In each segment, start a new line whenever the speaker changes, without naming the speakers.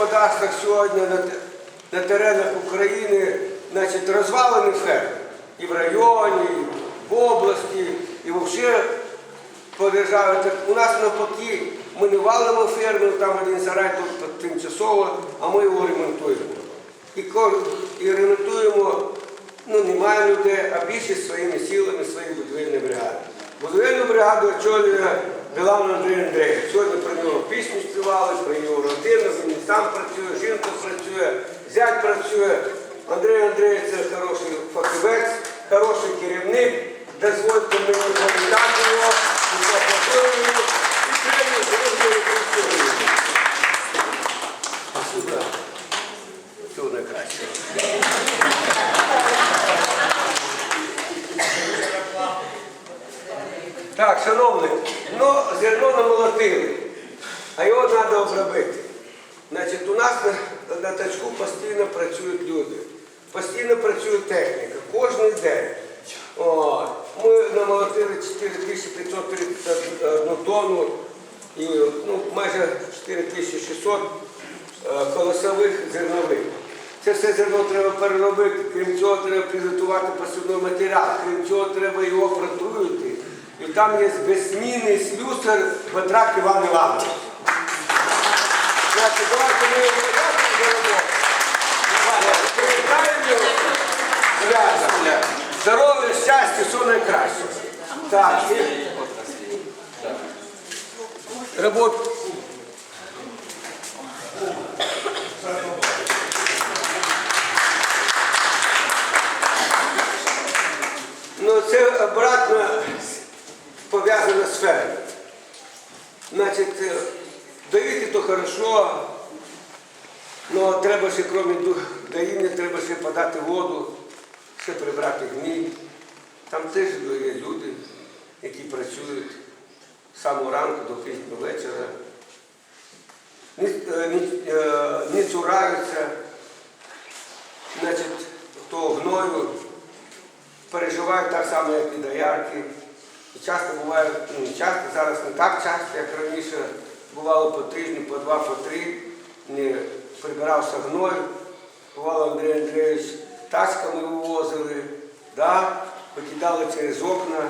господарствах сьогодні на, на теренах України значить, розвалені ферми. І в районі, і в області, і взагалі по державі. Так у нас навпаки, ми не валимо ферму, там один сарай тут тимчасово, а ми його ремонтуємо. І, і ремонтуємо, ну немає людей, а більшість своїми силами, своєї будівельної бригади. Будівельну бригаду очолює Білан Андрій Андрійович. Сьогодні про нього пісню співали, про його родину, він сам працює, жінка працює, зять працює. Андрій Андрійович це хороший фахівець, хороший керівник. Дозвольте мені привітати його, і поаплодуємо йому, і премію зробили працюємо. Сюди. Всього найкраще. Так, шановні, ну зерно намолотили, а його треба обробити. Значить, у нас на, тачку постійно працюють люди, постійно працює техніка, кожен день. О, ми намолотили 4531 тонну і ну, майже 4600 е, колосових зернових. Це все зерно треба переробити, крім цього треба підготувати посівний матеріал, крім цього треба його протруїти. І там є безсмінний слюсар Петрак Іван Іванович. Давайте ми Рядом. Здоров'я, щастя, все найкраще. Так, і... Робот... Ну, це обратно пов'язано з фермою. Значить, е, доїти то хорошо, але треба ще, крім доїння, треба ще подати воду, ще прибрати гній. Там теж є люди, які працюють з самого ранку до пізнього вечора. Не, не, не цураються, значить, хто гною, переживають так само, як і доярки. І часто буває, ну часто, зараз не так часто, як раніше бувало по тижні, по два, по три, не прибирався гной. Бувало Андрій Андрійович тачками вивозили, да, покидали через окна,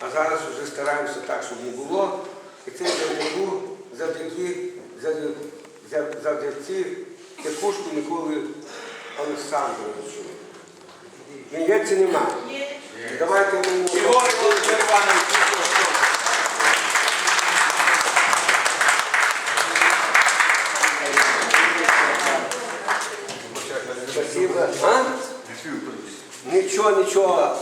а зараз вже стараємося так, щоб не було. І це завдяки, завдяки, завдяки, завдяки, Тихушку Миколи Олександровичу. Є чи немає? Давайте ми Спасибо. А? Нічого, нічого.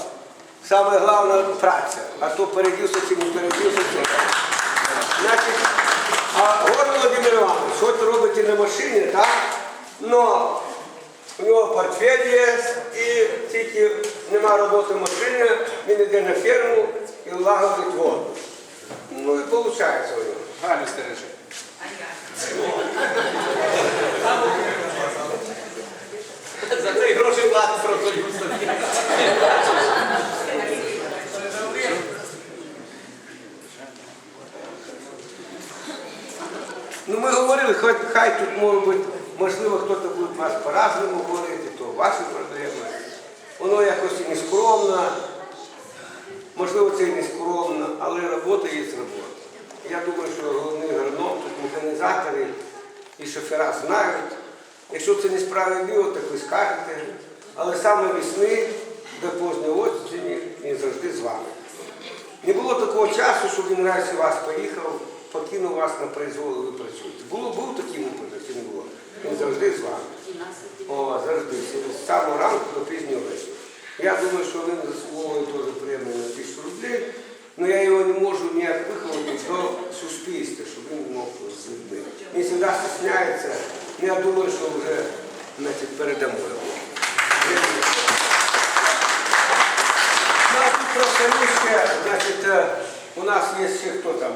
Саме головне праця. А то передівся чи не передівся. це. Значить, а Гор Володимир Іванович, ви робите на машині, так? Но у нього портфель є і тільки нема роботи в машині, він йде на ферму і лагодить воду. Ну і виходить у нього.
Галю стережи. За це й гроші платить продаю собі.
Ну ми говорили, хай, хай тут може бути, можливо, хтось буде вас по-разному говорити, то ваші проблеми. Воно якось і не скромно, можливо, це і не скромно, але робота є робота. Я думаю, що головний агроном, тут механізатори і шофера знають. Якщо це несправедливо, так ви скажете. Але саме весни до поздньої осені він завжди з вами. Не було такого часу, щоб він раз у вас поїхав, покинув вас на произвол, і ви працюєте. Було, був такий випадок, чи не було? Він завжди з вами. О, завжди. З самого ранку до пізнього вечора. Я думаю, що він заслуговує теж премію на тисячу рублів, але я його не можу ніяк виховати до суспільства, щоб він мог з людьми. Він завжди стісняється, я думаю, що вже значить, передамо його. Значить, е, у нас є ще хто там.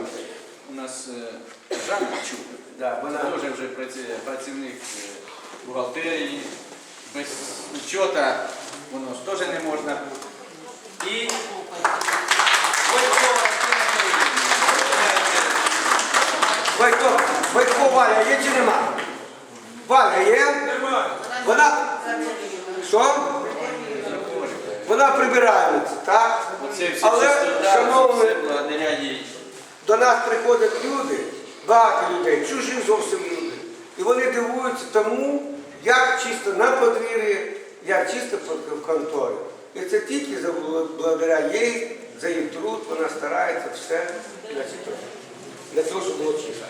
У нас е, Жанна Чук.
Да, вона
Теж вже працює працівник е, бухгалтерії. Без учота воно ж теж не можна. І
Байко Валя, є чи нема? Валя є? Вона. Що? Вона прибиральниця, так? Але, шановні, до нас приходять люди, багато людей, чужі зовсім люди. І вони дивуються тому, як чисто на подвір'ї, як чисто в конторі. І це тільки благодаря їй, за її труд, вона старається все для того, щоб було чисто.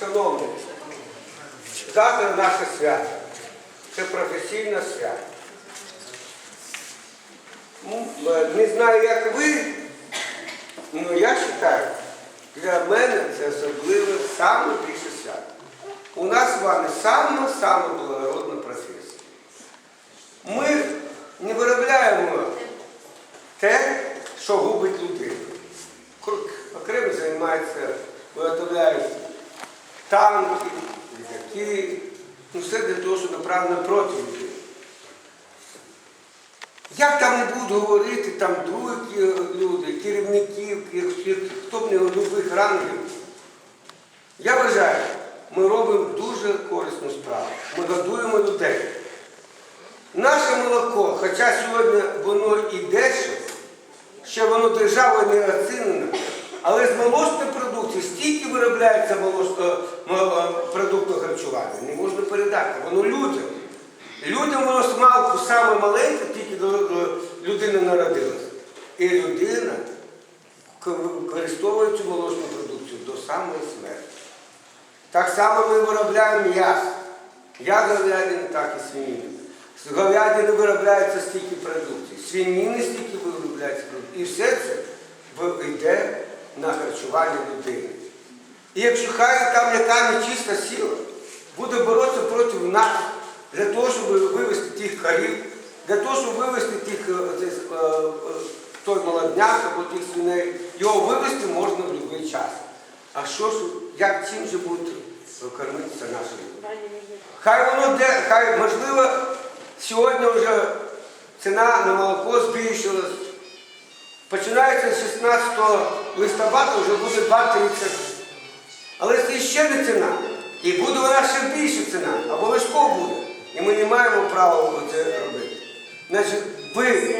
Шановні, завтра наше свято. Це професійне свято. Ну, е, Не знаю, як ви, Ну, я вважаю, для мене це особливе саме більше свято. У нас з вами саме-саме благородна професія. Ми не виробляємо те, що губить людину. Окремо займаються, виготовляють танки, літаки, ну все для того, що направлено проти людини. Як там не будуть говорити там другі люди, керівників, хто б не любих рангів. Я вважаю, ми робимо дуже корисну справу. Ми годуємо людей. Наше молоко, хоча сьогодні воно і дешеве, ще воно державою не оцінено, але з молочної продукції стільки виробляється молоч- мо- е, продукту харчування, не можна передати. Воно людям. Людям воно смалку саме маленьке, тільки до, людини народилась. І людина використовує цю молочну продукцію до самої смерті. Так само ми виробляємо м'ясо. Як говядини, так і свинини. З говядини виробляється стільки продукції, свинини стільки виробляється продукції. І все це йде на харчування людини. І якщо хай там яка нечиста сила буде боротися проти нас для того, щоб вивести тих корів, для того, щоб вивести тих, е, е, е, той молодняк або тих свиней, його вивести можна в будь-який час. А що ж, як чим же будуть кормитися наші люди? Хай воно де, хай можливо, сьогодні вже ціна на молоко збільшилась. Починається з 16 листопада, вже буде 2,30. Але це ще не ціна. І буде вона ще більша ціна, обов'язково буде. І ми не маємо права це робити. Значить, ви,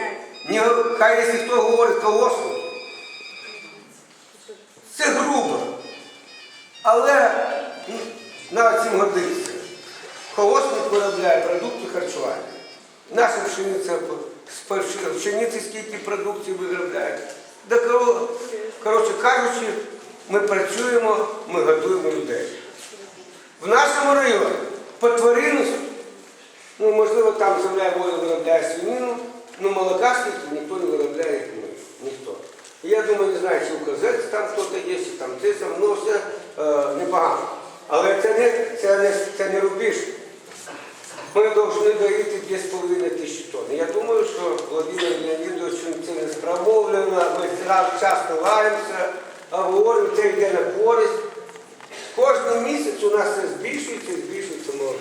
не, хай якщо хто говорить колоску, це грубо. Але навіть цим годиться. Колосник виробляє продукти харчування. Наша пшениця з пшениці скільки продуктів виробляє. Да, коротше кажучи, ми працюємо, ми годуємо людей. В нашому районі по тваринності, ну можливо там земля воля виробляє свинину, ну молока скільки ніхто не виробляє, як ми. Ніхто. Я думаю, не знаю, чи у козець там хтось є, чи там це сам, ну все е, непогано. Але це не, це не, це не рубіж. Ми повинні доїти 2,5 тисячі тонн. Я думаю, що Володимир Леонідович це не спромовлено, ми часто лаємося, а говоримо, це йде на користь. Кожен місяць у нас це збільшується і збільшується молоко.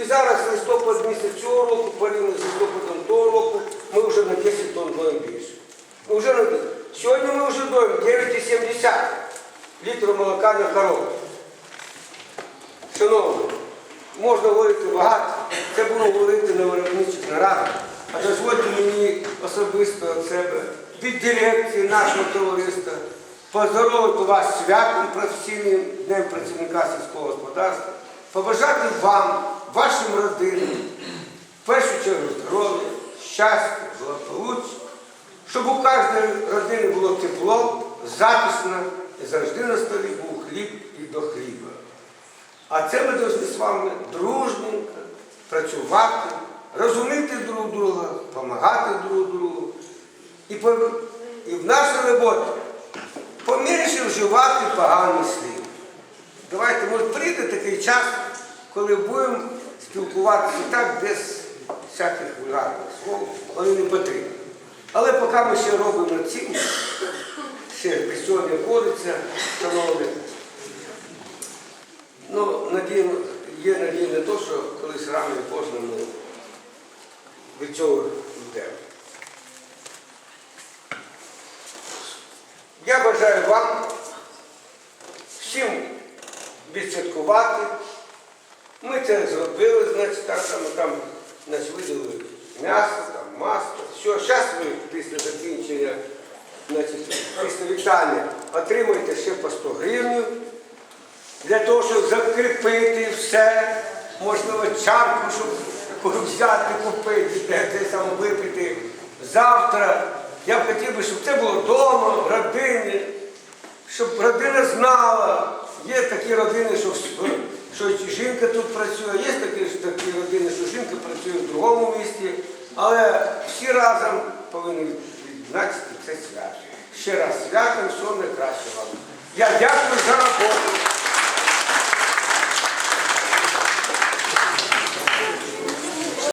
І зараз листопад місяць цього року, порівняно з листопадом того року, ми вже на 10 тонн доїмо більше. Ми вже на... Сьогодні ми вже доїмо 9,70 літрів молока на корову. Шановні, можна говорити багато, це буду говорити на виробничих нарадах. А дозвольте мені особисто від себе, від дирекції нашого товариства, поздоровити вас святом професійним днем працівника сільського господарства, побажати вам, вашим родинам, в першу чергу здоров'я, щастя, благополуччя, щоб у кожної родини було тепло, затишно і завжди на столі був хліб і до хліба. А це ми повинні з вами дружненько працювати, розуміти друг друга, допомагати друг другу. І, по, і в нашій роботі помірніше вживати поганий слів. Давайте, може, прийде такий час, коли будемо спілкуватися так без всяких вульгарних слов, вони не потрібні. Але поки ми ще робимо ці, ще без цього не входиться, шановні. Ну, надія, є надія на те, що колись рано і поздно ми від цього йдемо. Я бажаю вам всім відсвяткувати Ми це зробили, значить, так само там значить, видали м'ясо, там, масло. Все, зараз ви після закінчення, значить, після вітання отримуєте ще по 100 гривень для того, щоб закріпити все, можливо, чарку, щоб взяти, купити, де, саме випити. Завтра я б хотів би, щоб це було вдома, в родині, щоб родина знала. Є такі родини, що, що жінка тут працює, є такі, такі родини, що жінка працює в другому місті, але всі разом повинні відзначити це свято. Ще раз святом, все найкраще вам. Я дякую за роботу.